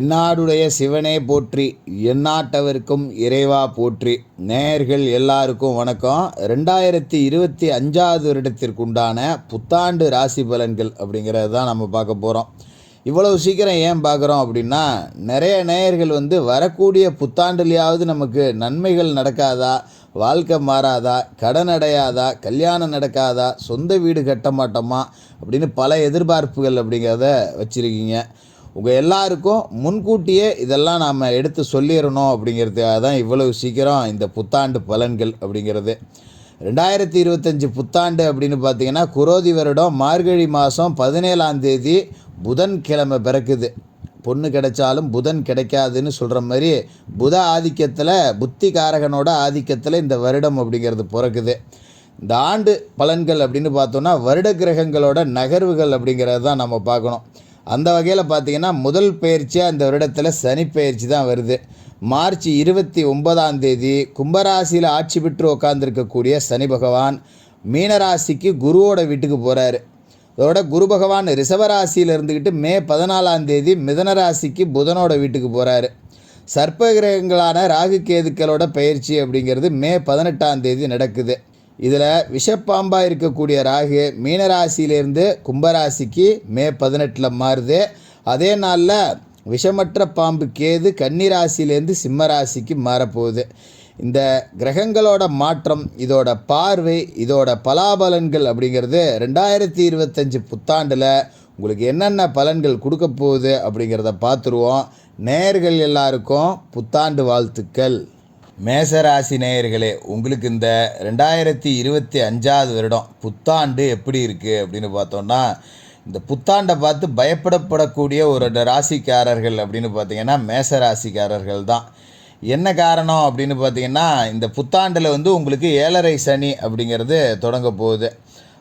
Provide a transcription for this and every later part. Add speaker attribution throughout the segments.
Speaker 1: என்னாடுடைய சிவனே போற்றி எந்நாட்டவருக்கும் இறைவா போற்றி. நேயர்கள் எல்லாருக்கும் வணக்கம். ரெண்டாயிரத்தி இருபத்தி அஞ்சாவது வருடத்திற்குண்டான புத்தாண்டு ராசி பலன்கள் அப்படிங்கிறது தான் நம்ம பார்க்க போகிறோம் இவ்வளவு சீக்கிரம் ஏன் பார்க்குறோம் அப்படின்னா நிறைய நேயர்கள் வந்து வரக்கூடிய புத்தாண்டுலையாவது நமக்கு நன்மைகள் நடக்காதா? வாழ்க்கை மாறாதா? கடன் அடையாதா? கல்யாணம் நடக்காதா? சொந்த வீடு கட்ட மாட்டோமா? அப்படின்னு பல எதிர்பார்ப்புகள் அப்படிங்கிறத வச்சுருக்கீங்க. உங்கள் எல்லாருக்கும் முன்கூட்டியே இதெல்லாம் நாம் எடுத்து சொல்லிடணும் அப்படிங்கிறதுக்காக தான் இவ்வளவு சீக்கிரம் இந்த புத்தாண்டு பலன்கள் அப்படிங்கிறது. ரெண்டாயிரத்தி இருபத்தஞ்சி புத்தாண்டு அப்படின்னு பார்த்தீங்கன்னா குரோதி வருடம் மார்கழி மாதம் பதினேழாம் தேதி புதன்கிழமை பிறக்குது. பொண்ணு கிடைச்சாலும் புதன் கிடைக்காதுன்னு சொல்கிற மாதிரி புத ஆதிக்கத்தில் புத்தி காரகனோட ஆதிக்கத்தில் இந்த வருடம் அப்படிங்கிறது பிறக்குது. இந்த ஆண்டு பலன்கள் அப்படின்னு பார்த்தோன்னா வருட கிரகங்களோட நகர்வுகள் அப்படிங்கிறது தான் நம்ம பார்க்கணும். அந்த வகையில் பார்த்தீங்கன்னா முதல் பயிற்சியாக இந்த வருடத்தில் சனி பயிற்சி தான் வருது. மார்ச் இருபத்தி ஒன்பதாம் தேதி கும்பராசியில் ஆட்சி பெற்று உட்காந்துருக்கக்கூடிய சனி பகவான் மீனராசிக்கு குருவோட வீட்டுக்கு போகிறாரு அதோட குரு பகவான் ரிஷபராசியில் இருந்துக்கிட்டு மே பதினாலாம் தேதி மிதன ராசிக்கு புதனோட வீட்டுக்கு போகிறாரு சர்ப்ப கிரகங்களான ராகு கேதுக்களோட பயிற்சி அப்படிங்கிறது மே பதினெட்டாம் தேதி நடக்குது. இதில் விஷப்பாம்பாக இருக்கக்கூடிய ராகு மீனராசியிலேருந்து கும்பராசிக்கு மே பதினெட்டில் மாறுது. அதே நாளில் விஷமற்ற பாம்பு கேது கன்னிராசியிலேருந்து சிம்மராசிக்கு மாறப்போகுது. இந்த கிரகங்களோட மாற்றம் இதோட பார்வை இதோட பலாபலன்கள் அப்படிங்கிறது ரெண்டாயிரத்தி இருபத்தஞ்சி புத்தாண்டில் உங்களுக்கு என்னென்ன பலன்கள் கொடுக்க போகுது அப்படிங்கிறத பார்த்துருவோம். நேர்கள் எல்லாருக்கும் புத்தாண்டு வாழ்த்துக்கள். மேசராசி நேயர்களே உங்களுக்கு இந்த ரெண்டாயிரத்தி இருபத்தி அஞ்சாவது வருடம் புத்தாண்டு எப்படி இருக்குது அப்படின்னு பார்த்தோன்னா இந்த புத்தாண்டை பார்த்து பயப்படப்படக்கூடிய ஒரு ராசிக்காரர்கள் அப்படின்னு பார்த்தீங்கன்னா மேச ராசிக்காரர்கள் தான். என்ன காரணம் அப்படின்னு பார்த்திங்கன்னா இந்த புத்தாண்டில் வந்து உங்களுக்கு ஏழரை சனி அப்படிங்கிறது தொடங்க போகுது.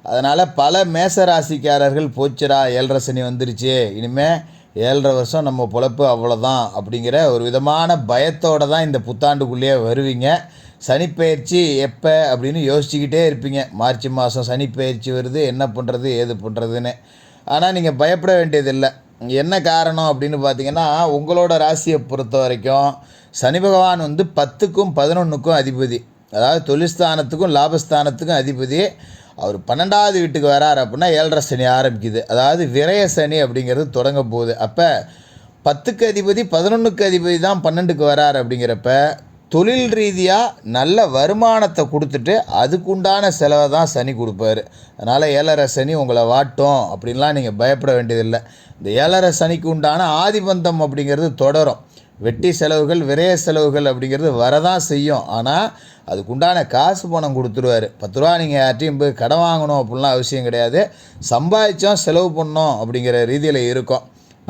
Speaker 1: அதனால் பல மேச ராசிக்காரர்கள் போச்சுரா ஏழரை சனி வந்துருச்சு இனிமேல் ஏழரை வருஷம் நம்ம பொழப்பு அவ்வளோதான் அப்படிங்கிற ஒரு விதமான பயத்தோடு தான் இந்த புத்தாண்டுக்குள்ளேயே வருவீங்க. சனிப்பெயர்ச்சி எப்போ அப்படின்னு யோசிச்சுக்கிட்டே இருப்பீங்க. மார்ச் மாதம் சனிப்பெயர்ச்சி வருது என்ன பண்ணுறது ஏது பண்ணுறதுன்னு ஆனால் நீங்கள் பயப்பட வேண்டியதில்லை. என்ன காரணம் அப்படின்னு பார்த்தீங்கன்னா உங்களோட ராசியை பொறுத்த வரைக்கும் சனி பகவான் வந்து பத்துக்கும் பதினொன்றுக்கும் அதிபதி. அதாவது தொழில்ஸ்தானத்துக்கும் லாபஸ்தானத்துக்கும் அதிபதி. அவர் பன்னெண்டாவது வீட்டுக்கு வரார் அப்படின்னா ஏழரை சனி ஆரம்பிக்குது. அதாவது விரய சனி அப்படிங்கிறது தொடங்க போகுது. அப்போ பத்துக்கு அதிபதி பதினொன்றுக்கு அதிபதி தான் பன்னெண்டுக்கு வரார் அப்படிங்கிறப்ப தொழில் ரீதியாக நல்ல வருமானத்தை கொடுத்துட்டு அதுக்குண்டான செலவை தான் சனி கொடுப்பாரு. அதனால் ஏழரை சனி உங்களை வாட்டும் அப்படின்லாம் நீங்கள் பயப்பட வேண்டியதில்லை. இந்த ஏழரை சனிக்கு உண்டான ஆதிபந்தம் அப்படிங்கிறது தொடரும். வெட்டி செலவுகள் விரய செலவுகள் அப்படிங்கிறது வரதான் செய்யும். ஆனால் அதுக்குண்டான காசு பணம் கொடுத்துருவார். பத்து ரூபா நீங்கள் யார்ட்டையும் போய் கடன் வாங்கணும் அப்படிலாம் அவசியம் கிடையாது. சம்பாதிச்சோம் செலவு பண்ணோம் அப்படிங்கிற ரீதியில் இருக்கும்.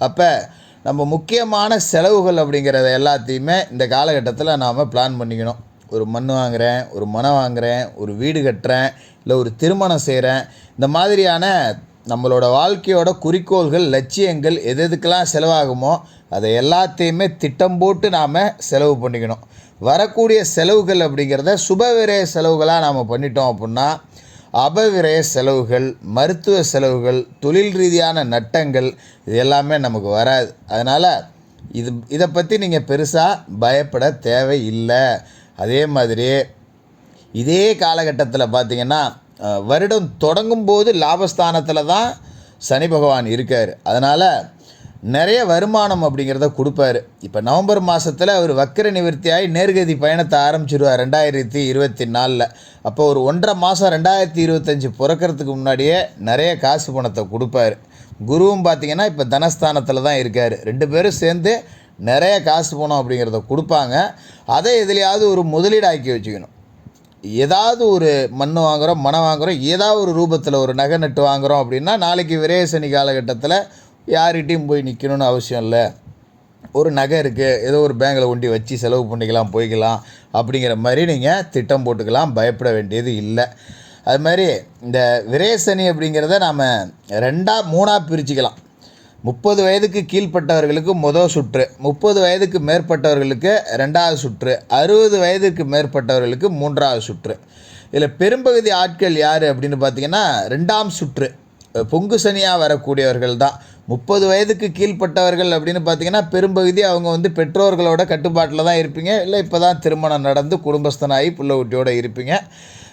Speaker 1: அப்போ நம்ம முக்கியமான செலவுகள் அப்படிங்கிறத எல்லாத்தையுமே இந்த காலகட்டத்தில் நாம் பிளான் பண்ணிக்கணும். ஒரு மண் வாங்குகிறேன் ஒரு மனை வாங்குகிறேன் ஒரு வீடு கட்டுறேன் இல்லை ஒரு திருமணம் செய்கிறேன் இந்த மாதிரியான நம்மளோட வாழ்க்கையோட குறிக்கோள்கள் லட்சியங்கள் எது எதுக்கெல்லாம் செலவாகுமோ அதை எல்லாத்தையுமே திட்டம் போட்டு நாம் செலவு பண்ணிக்கணும். வரக்கூடிய செலவுகள் அப்படிங்கிறத சுபவிரய செலவுகளாக நாம் பண்ணிட்டோம் அப்படின்னா அபவிரய செலவுகள் மருத்துவ செலவுகள் தொழில் ரீதியான நட்டங்கள் இது எல்லாமே நமக்கு வராது. அதனால் இது இதை பற்றி நீங்கள் பெருசாக பயப்பட தேவையில்லை. அதே மாதிரி இதே காலகட்டத்தில் பார்த்திங்கன்னா வருடம் தொடங்கும் போது லாபஸ்தானத்தில் தான் சனி பகவான் இருக்கார். அதனால் நிறைய வருமானம் அப்படிங்கிறத கொடுப்பாரு. இப்போ நவம்பர் மாதத்தில் அவர் வக்கர நிவர்த்தியாகி நேர்கதி பயணத்தை ஆரம்பிச்சிடுவார் ரெண்டாயிரத்தி இருபத்தி நாலில். அப்போ ஒரு ஒன்றரை மாதம் ரெண்டாயிரத்தி இருபத்தஞ்சி பிறக்கிறதுக்கு முன்னாடியே நிறைய காசு பணத்தை கொடுப்பாரு. குருவும் பார்த்திங்கன்னா இப்போ தனஸ்தானத்தில் தான் இருக்கார். ரெண்டு பேரும் சேர்ந்து நிறைய காசு பணம் அப்படிங்கிறத கொடுப்பாங்க. அதை எதுலையாவது ஒரு முதலீடு ஆக்கி வச்சுக்கணும். ஏதாவது ஒரு மண் வாங்குகிறோம் மனம் வாங்குகிறோம் ஏதாவது ஒரு ரூபத்தில் ஒரு நகை நட்டு வாங்குகிறோம் அப்படின்னா நாளைக்கு விரேசனி காலகட்டத்தில் யார்கிட்டையும் போய் நிற்கணும்னு அவசியம் இல்லை. ஒரு நகை இருக்குது ஏதோ ஒரு பேங்கில் ஒண்டி வச்சு செலவு பண்ணிக்கலாம் போய்க்கலாம் அப்படிங்கிற மாதிரி நீங்கள் திட்டம் போட்டுக்கலாம் பயப்பட வேண்டியது இல்லை. அது மாதிரி இந்த விரேசனி அப்படிங்கிறத நாம் ரெண்டாக மூணாக பிரிச்சுக்கலாம். முப்பது வயதுக்கு கீழ்ப்பட்டவர்களுக்கு முதல் சுற்று முப்பது வயதுக்கு மேற்பட்டவர்களுக்கு ரெண்டாவது சுற்று அறுபது வயதுக்கு மேற்பட்டவர்களுக்கு மூன்றாவது சுற்று. இதில் பெரும்பகுதி ஆட்கள் யார் அப்படின்னு பார்த்தீங்கன்னா ரெண்டாம் சுற்று பொங்கு சனியாக வரக்கூடியவர்கள் தான். முப்பது வயதுக்கு கீழ்ப்பட்டவர்கள் அப்படின்னு பார்த்தீங்கன்னா பெரும்பகுதி அவங்க வந்து பெற்றோர்களோட கட்டுப்பாட்டில் தான் இருப்பீங்க. இல்லை இப்போ தான் திருமணம் நடந்து குடும்பஸ்தனாகி புள்ள குட்டியோடு இருப்பீங்க.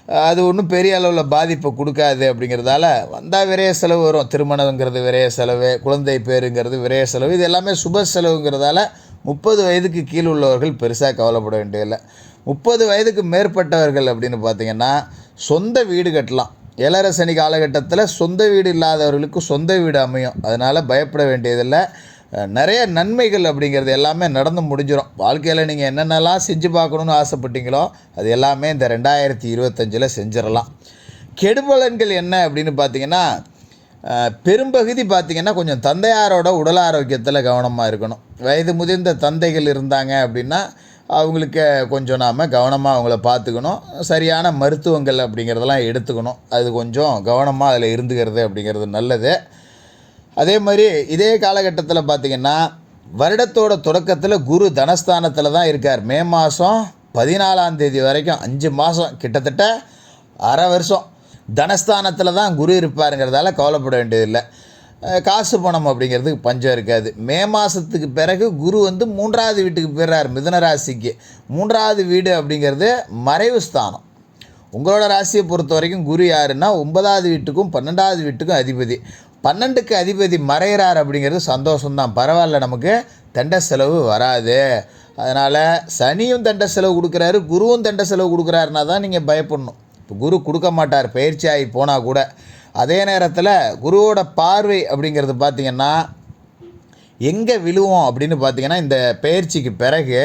Speaker 1: அது ஒன்றும் பெரிய அளவில் பாதிப்பை கொடுக்காது அப்படிங்கிறதால வந்தால் விரைய செலவு வரும். திருமணங்கிறது விரைய செலவு குழந்தை பேருங்கிறது விரைய செலவு இது எல்லாமே சுப செலவுங்கிறதால முப்பது வயதுக்கு கீழ் உள்ளவர்கள் பெருசாக கவலைப்பட வேண்டியதில்லை. முப்பது வயதுக்கு மேற்பட்டவர்கள் அப்படின்னு பார்த்தீங்கன்னா சொந்த வீடு கட்டலாம். இளரசனி காலகட்டத்தில் சொந்த வீடு இல்லாதவர்களுக்கு சொந்த வீடு அமையும். அதனால் பயப்பட வேண்டியதில்லை. நிறைய நன்மைகள் அப்படிங்கிறது எல்லாமே நடந்து முடிஞ்சிடும் வாழ்க்கையில் நீங்கள் என்னென்னலாம் செஞ்சு பார்க்கணுன்னு ஆசைப்பட்டீங்களோ அது எல்லாமே இந்த ரெண்டாயிரத்தி இருபத்தஞ்சில் செஞ்சிடலாம். கெடுபலன்கள் என்ன அப்படின்னு பார்த்தீங்கன்னா பெரும்பகுதி பார்த்திங்கன்னா கொஞ்சம் தந்தையாரோட உடல் ஆரோக்கியத்தில் கவனமாக இருக்கணும். வயது முதிர்ந்த தந்தைகள் இருந்தாங்க அப்படின்னா அவங்களுக்கு கொஞ்சம் நாம் கவனமாக அவங்கள பார்த்துக்கணும். சரியான மருத்துவங்கள் அப்படிங்கிறதெல்லாம் எடுத்துக்கணும். அது கொஞ்சம் கவனமாக அதில் இருந்துக்கிறது அப்படிங்கிறது நல்லது. அதே மாதிரி இதே காலகட்டத்தில் பார்த்திங்கன்னா வருடத்தோட தொடக்கத்தில் குரு தனஸ்தானத்தில் தான் இருக்கார். மே மாதம் பதினாலாம் தேதி வரைக்கும் அஞ்சு மாதம் கிட்டத்தட்ட அரை வருஷம் தனஸ்தானத்தில் தான் குரு இருப்பாருங்கிறதால கவலைப்பட வேண்டியதில்லை. காசு பணம் அப்படிங்கிறதுக்கு பஞ்சம் இருக்காது. மே மாதத்துக்கு பிறகு குரு வந்து மூன்றாவது வீட்டுக்கு போயிடுறார் மிதன ராசிக்கு. மூன்றாவது வீடு அப்படிங்கிறது மறைவு ஸ்தானம். உங்களோட ராசியை பொறுத்த வரைக்கும் குரு யாருன்னா ஒன்பதாவது வீட்டுக்கும் பன்னெண்டாவது வீட்டுக்கும் அதிபதி. பன்னெண்டுக்கு அதிபதி மறைகிறார் அப்படிங்கிறது சந்தோஷம்தான். பரவாயில்ல நமக்கு. தண்ட செலவு வராது. அதனால் சனியும் தண்ட செலவு கொடுக்குறாரு குருவும் தண்ட செலவு கொடுக்குறாருனா தான் நீங்கள் பயப்படணும். இப்போ குரு கொடுக்க மாட்டார் பயிற்சி ஆகி போனால் கூட. அதே நேரத்தில் குருவோட பார்வை அப்படிங்கிறது பார்த்திங்கன்னா எங்கே விழுவோம் அப்படின்னு பார்த்தீங்கன்னா இந்த பயிற்சிக்கு பிறகு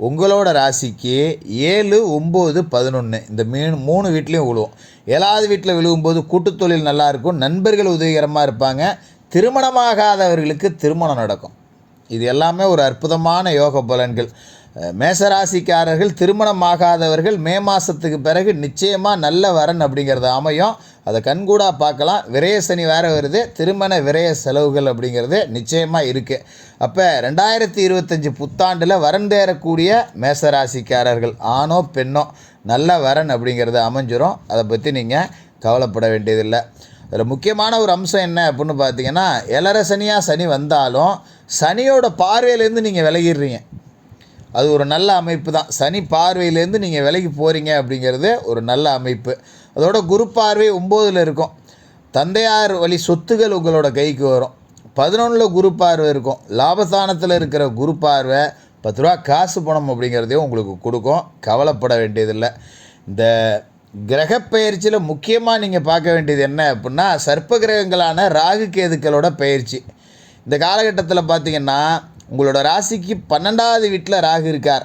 Speaker 1: உங்களோட ராசிக்கு ஏழு ஒம்பது பதினொன்று இந்த மீன் மூணு வீட்லேயும் விழுவும். ஏழாவது வீட்டில் விழுகும்போது கூட்டுத்தொழில் நல்லாயிருக்கும் நல்லா இருக்கும். நண்பர்கள் உதவிகரமாக இருப்பாங்க. திருமணமாகாதவர்களுக்கு திருமணம் நடக்கும். இது எல்லாமே ஒரு அற்புதமான யோக பலன்கள். அஹ் மேசராசிக்காரர்கள் திருமணமாகாதவர்கள் மே மாதத்துக்கு பிறகு நிச்சயமாக நல்ல வரன் அப்படிங்கிறது அமையும். அதை கண்கூடாக பார்க்கலாம். விரய சனி வேறு வருது. திருமண விரய செலவுகள் அப்படிங்கிறது நிச்சயமாக இருக்குது அப்போ ரெண்டாயிரத்தி இருபத்தஞ்சி புத்தாண்டில் வரன் தேரக்கூடிய மேசராசிக்காரர்கள் ஆணோ பெண்ணோ நல்ல வரன் அப்படிங்கிறது அமைஞ்சிரும். அதை பற்றி நீங்கள் கவலைப்பட வேண்டியதில்லை. அதில் முக்கியமான ஒரு அம்சம் என்ன அப்படின்னு பார்த்தீங்கன்னா இளர சனியாக சனி வந்தாலும் சனியோட பார்வையிலேருந்து நீங்கள் விலகிடுறீங்க. அது ஒரு நல்ல அமைப்பு தான். சனி பார்வையிலேருந்து நீங்கள் விலகி போகிறீங்க அப்படிங்கிறது ஒரு நல்ல அமைப்பு. அதோட குரு பார்வை ஒம்போதில் இருக்கும். தந்தையார் வழி சொத்துகள் உங்களோட கைக்கு வரும். பதினொன்றில் குரு பார்வை இருக்கும். லாபஸ்தானத்தில் இருக்கிற குரு பார்வை பத்து ரூபா காசு பணம் அப்படிங்கிறதையும் உங்களுக்கு கொடுக்கும். கவலைப்பட வேண்டியதில்லை. இந்த கிரகப்பெயர்ச்சியில் முக்கியமாக நீங்கள் பார்க்க வேண்டியது என்ன அப்படின்னா சர்ப்ப கிரகங்களான ராகு கேதுக்களோட பயிற்சி. இந்த காலகட்டத்தில் பார்த்திங்கன்னா உங்களோட ராசிக்கு பன்னெண்டாவது வீட்டில் ராகு இருக்கார்.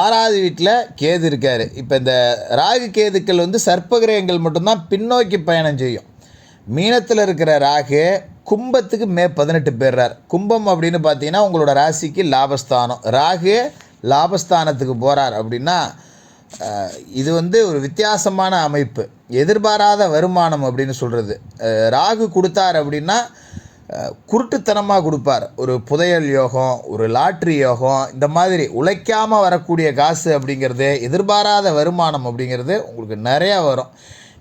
Speaker 1: ஆறாவது வீட்டில் கேது இருக்கார். இப்போ இந்த ராகு கேதுக்கள் வந்து சர்ப்ப கிரகங்கள் மட்டும்தான் பின்னோக்கி பயணம் செய்யும். மீனத்தில் இருக்கிற ராகு கும்பத்துக்கு மே பதினெட்டு பேர்றார் கும்பம் அப்படின்னு பார்த்தீங்கன்னா உங்களோட ராசிக்கு லாபஸ்தானம். ராகு லாபஸ்தானத்துக்கு போகிறார் அப்படின்னா இது வந்து ஒரு வித்தியாசமான அமைப்பு. எதிர்பாராத வருமானம் அப்படின்னு சொல்கிறது ராகு கொடுத்தார் அப்படின்னா குருட்டுத்தனமாக கொடுப்பார். ஒரு புதையல் யோகம் ஒரு லாட்ரி யோகம் இந்த மாதிரி உழைக்காமல் வரக்கூடிய காசு அப்படிங்கிறது எதிர்பாராத வருமானம் அப்படிங்கிறது உங்களுக்கு நிறையா வரும்.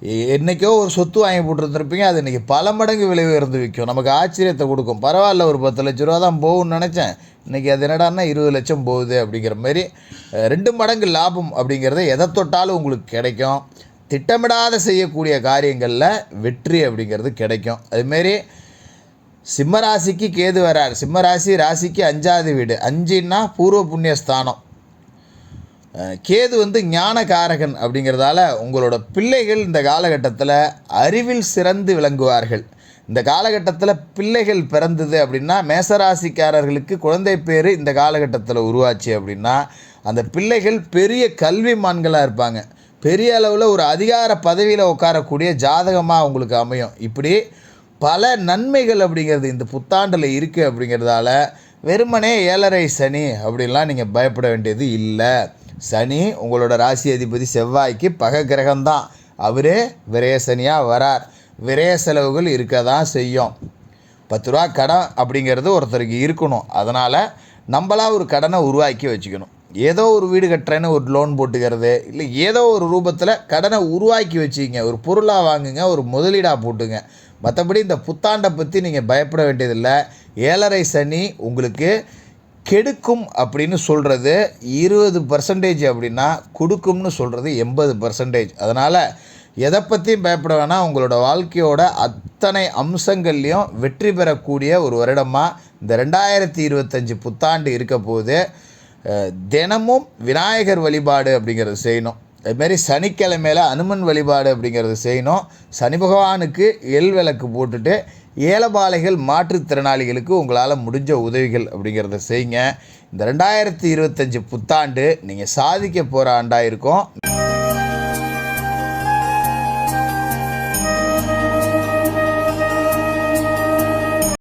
Speaker 1: என்றைக்கோ என்னைக்கோ ஒரு சொத்து வாங்கி போட்டுருந்துருப்பீங்க அது இன்றைக்கி பல மடங்கு விலை உயர்ந்து விற்கும். நமக்கு ஆச்சரியத்தை கொடுக்கும். பரவாயில்ல ஒரு பத்து லட்ச ரூபா தான் போகும்னு நினச்சேன். இன்றைக்கி அது என்னடான்னா இருபது லட்சம் போகுது அப்படிங்கிற மாதிரி ரெண்டு மடங்கு லாபம் அப்படிங்கிறத எதை தொட்டாலும் உங்களுக்கு கிடைக்கும். திட்டமிடாத செய்யக்கூடிய காரியங்களில் வெற்றி அப்படிங்கிறது கிடைக்கும். அதுமாரி சிம்மராசிக்கு கேது வரார். சிம்மராசி ராசிக்கு அஞ்சாவது வீடு. அஞ்சுன்னா பூர்வ புண்ணிய ஸ்தானம் கேது வந்து ஞானகாரகன் அப்படிங்கிறதால உங்களோட பிள்ளைகள் இந்த காலகட்டத்தில் அறிவில் சிறந்து விளங்குவார்கள். இந்த காலகட்டத்தில் பிள்ளைகள் பிறந்தது அப்படின்னா மேசராசிக்காரர்களுக்கு குழந்தை பேர் இந்த காலகட்டத்தில் உருவாச்சு அப்படின்னா அந்த பிள்ளைகள் பெரிய கல்விமான்களாக இருப்பாங்க. பெரிய அளவில் ஒரு அதிகார பதவியில் உட்காரக்கூடிய ஜாதகமாக அவங்களுக்கு அமையும். இப்படி பல நன்மைகள் அப்படிங்கிறது இந்த புத்தாண்டில் இருக்குது அப்படிங்கிறதால வெறுமனே ஏழரை சனி அப்படின்லாம் நீங்கள் பயப்பட வேண்டியது இல்லை. சனி உங்களோட ராசி அதிபதி செவ்வாய்க்கு பக கிரகம்தான். அவரே விரயசனியாக வரார். விரய செலவுகள் இருக்க தான் செய்யும். பத்து ரூபா கடன் அப்படிங்கிறது ஒருத்தருக்கு இருக்கணும். அதனால் நம்மளாக ஒரு கடனை உருவாக்கி வச்சுக்கணும். ஏதோ ஒரு வீடு கட்டுறேன்னு ஒரு லோன் போட்டுக்கிறது இல்லை ஏதோ ஒரு ரூபத்தில் கடனை உருவாக்கி வச்சுக்கிங்க. ஒரு பொருளாக வாங்குங்க ஒரு முதலீடாக போட்டுங்க. மற்றபடி இந்த புத்தாண்டை பற்றி நீங்கள் பயப்பட வேண்டியதில்லை. ஏழரை சனி உங்களுக்கு கெடுக்கும் அப்படின்னு சொல்கிறது இருபது பர்சன்டேஜ் அப்படின்னா கொடுக்கும்னு சொல்கிறது எண்பது பர்சன்டேஜ் அதனால் எதை பற்றியும் பயப்பட வேணாம். உங்களோட வாழ்க்கையோட அத்தனை அம்சங்கள்லேயும் வெற்றி பெறக்கூடிய ஒரு வருடமாக இந்த ரெண்டாயிரத்தி இருபத்தஞ்சி புத்தாண்டு இருக்க போது தினமும் விநாயகர் வழிபாடு அப்படிங்கிறது செய்யணும். அதுமாரி சனிக்கிழமையில் அனுமன் வழிபாடு அப்படிங்கிறது செய்யணும். சனி பகவானுக்கு எல் விளக்கு போட்டுட்டு ஏலபாலைகள் மாற்றுத்திறனாளிகளுக்கு உங்களால் முடிஞ்ச உதவிகள் அப்படிங்கிறத செய்யுங்க. இந்த ரெண்டாயிரத்தி இருபத்தஞ்சி புத்தாண்டு நீங்கள் சாதிக்க போகிற ஆண்டாக இருக்கும்.